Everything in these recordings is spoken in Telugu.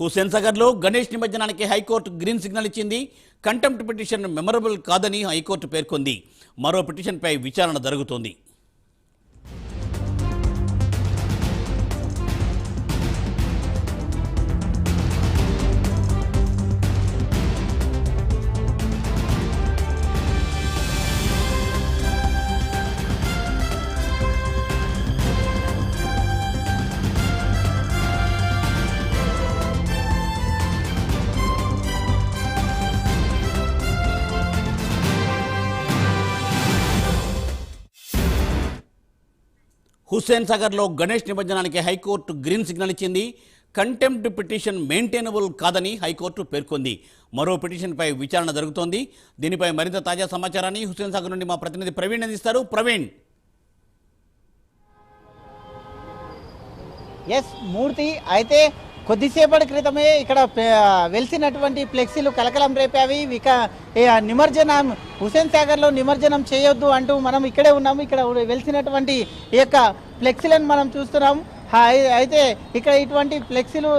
హుసేన్సాగర్లో గణేష్ నిమజ్జనానికి హైకోర్టు గ్రీన్ సిగ్నల్ ఇచ్చింది. కంటెంప్ట్ పిటిషన్ మెమరబుల్ కాదని హైకోర్టు పేర్కొంది. మరో పిటిషన్పై విచారణ జరుగుతోంది. హుస్సేన్ సాగర్లో గణేష్ నిమజ్జనానికి హైకోర్టు గ్రీన్ సిగ్నల్ ఇచ్చింది. కంటెంప్ట్ పిటిషన్ మెయింటైనబుల్ కాదని హైకోర్టు పేర్కొంది. మరో పిటిషన్పై విచారణ జరుగుతోంది. దీనిపై మరింత తాజా సమాచారాన్ని హుస్సేన్ సాగర్ నుండి మా ప్రతినిధి ప్రవీణ్ అందిస్తారు. ప్రవీణ్. ఎస్ మూర్తి అయితే కొద్దిసేపటి క్రితమే ఇక్కడ వెలిసినటువంటి ఫ్లెక్సీలు కలకలం రేపావి ఇక నిమజ్జనం హుసేన్ సాగర్లో నిమజ్జనం చేయొద్దు అంటూ మనం ఇక్కడే ఉన్నాము. ఇక్కడ వెలిసినటువంటి ఈ యొక్క ఫ్లెక్సీలను మనం చూస్తున్నాం. అయితే ఇక్కడ ఇటువంటి ఫ్లెక్సీలు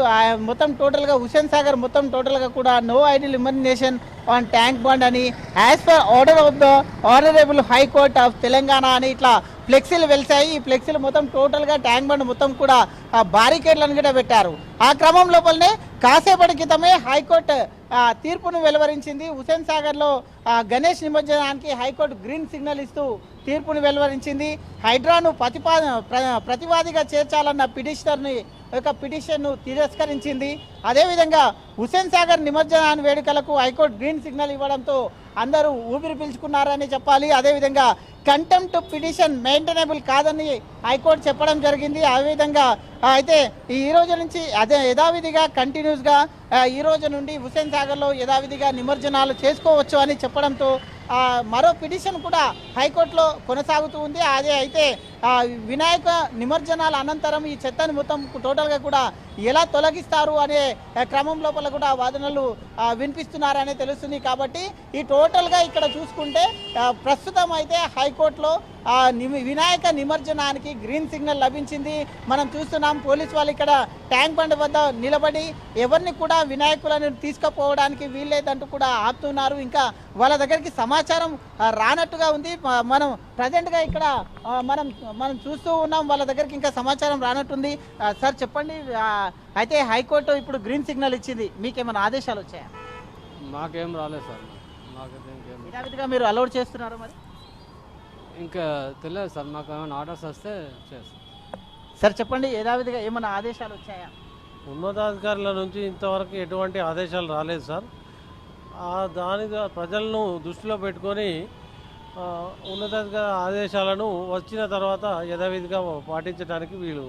మొత్తం టోటల్గా హుసేన్ సాగర్ మొత్తం టోటల్గా కూడా no idol elimination on Tank Bund అని as per order of the honourable high court of Telangana అని ఇట్లా ఫ్లెక్సీలు వెలిసాయి ఈ ఫ్లెక్సీలు మొత్తం టోటల్గా ట్యాంక్ బండ్ మొత్తం కూడా బారికేడ్లను కూడా పెట్టారు. ఆ క్రమం లోపలనే కాసేపటి క్రితమే హైకోర్టు తీర్పును వెలువరించింది. హుసేన్ సాగర్లో గణేష్ నిమజ్జనానికి హైకోర్టు గ్రీన్ సిగ్నల్ ఇస్తూ తీర్పును వెలువరించింది. హైడ్రాను ప్రతిపా ప్రతివాదిగా చేర్చాలన్న పిటిషనర్ని యొక్క పిటిషన్ను తిరస్కరించింది. అదేవిధంగా హుసేన్ సాగర్ నిమజ్జనాన్ని వేడుకలకు హైకోర్టు గ్రీన్ సిగ్నల్ ఇవ్వడంతో అందరూ ఊపిరి పీల్చుకున్నారని చెప్పాలి. అదేవిధంగా కంటెంప్ట్ పిటిషన్ మెయింటైనబుల్ కాదని హైకోర్టు చెప్పడం జరిగింది. అదేవిధంగా అయితే ఈ రోజు నుంచి అదే యథావిధిగా కంటిన్యూస్గా ఈ రోజు నుండి హుసేన్ సాగర్లో యథావిధిగా నిమజ్జనాలు చేసుకోవచ్చు అని చెప్పడంతో మరో పిటిషన్ కూడా హైకోర్టులో కొనసాగుతూ ఉంది. అదే అయితే వినాయక నిమజ్జనాల అనంతరం ఈ చెత్తని మొత్తం టోటల్గా కూడా ఎలా తొలగిస్తారు అనే క్రమం లోపల కూడా వాదనలు వినిపిస్తున్నారనే తెలుస్తుంది. కాబట్టి ఈ టోటల్గా ఇక్కడ చూసుకుంటే ప్రస్తుతం అయితే హైకోర్టులో వినాయక నిమజ్జనానికి గ్రీన్ సిగ్నల్ లభించింది. మనం చూస్తున్నాం పోలీస్ వాళ్ళు ఇక్కడ ట్యాంక్ బండ్ వద్ద నిలబడి ఎవరిని కూడా వినాయకులను తీసుకుపోవడానికి వీల్లేదంటూ కూడా ఆపుతున్నారు. ఇంకా వాళ్ళ దగ్గరికి సమాచారం రానట్టుగా ఉంది. మనం ప్రజెంట్గా ఇక్కడ మనం మనం చూస్తూ ఉన్నాం వాళ్ళ దగ్గరికి ఇంకా సమాచారం రానట్టుంది. సార్ చెప్పండి అయితే హైకోర్టు ఇప్పుడు గ్రీన్ సిగ్నల్ ఇచ్చింది. మీకేమైనా ఆదేశాలు వచ్చాయా? మాకేం రాలేదు సార్. యథావిధిగా మీరు అలౌడ్ చేస్తున్నారు మరి? ఇంకా తెలియదు సార్. మాకు ఏమైనా ఆర్డర్స్ వస్తే చేస్తాం. సార్ చెప్పండి యథావిధిగా ఏమైనా ఆదేశాలు వచ్చాయా? ఉన్నతాధికారుల నుంచి ఇంతవరకు ఎటువంటి ఆదేశాలు రాలేదు సార్. ఆ దాని ప్రజలను దృష్టిలో పెట్టుకొని ఉన్నతాధికార ఆదేశాలను వచ్చిన తర్వాత యథావిధిగా పాటించడానికి వీలు.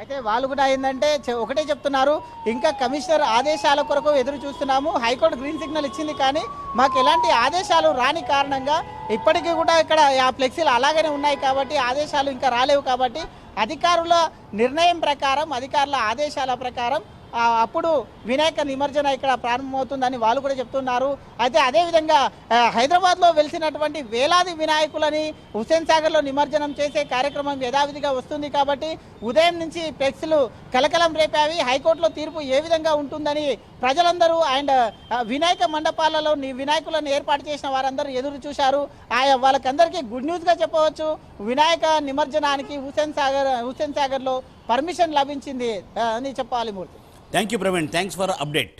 అయితే వాళ్ళు కూడా ఏంటంటే ఒకటే చెప్తున్నారు. ఇంకా కమిషనర్ ఆదేశాల కొరకు ఎదురు చూస్తున్నాము. హైకోర్టు గ్రీన్ సిగ్నల్ ఇచ్చింది కానీ మాకు ఎలాంటి ఆదేశాలు రాని కారణంగా ఇప్పటికీ కూడా ఇక్కడ ఆ ఫ్లెక్సీలు అలాగనే ఉన్నాయి కాబట్టి ఆదేశాలు ఇంకా రాలేవు కాబట్టి అధికారుల నిర్ణయం ప్రకారం అధికారుల ఆదేశాల ప్రకారం అప్పుడు వినాయక నిమజ్జన ఇక్కడ ప్రారంభమవుతుందని వాళ్ళు కూడా చెప్తున్నారు. అయితే అదేవిధంగా హైదరాబాద్లో వెలిసినటువంటి వేలాది వినాయకులని హుస్సేన్ సాగర్లో నిమజ్జనం చేసే కార్యక్రమం యథావిధిగా వస్తుంది కాబట్టి ఉదయం నుంచి ఫ్లెక్స్లు కలకలం రేపావి హైకోర్టులో తీర్పు ఏ విధంగా ఉంటుందని ప్రజలందరూ అండ్ వినాయక మండపాలలో వినాయకులను ఏర్పాటు చేసిన వారందరూ ఎదురు చూశారు. ఆయా వాళ్ళకందరికీ గుడ్ న్యూస్గా చెప్పవచ్చు. వినాయక నిమజ్జనానికి హుస్సేన్ సాగర్ హుస్సేన్ సాగర్లో పర్మిషన్ లభించింది అని చెప్పాలి Murthy. Thank you Praveen thanks for update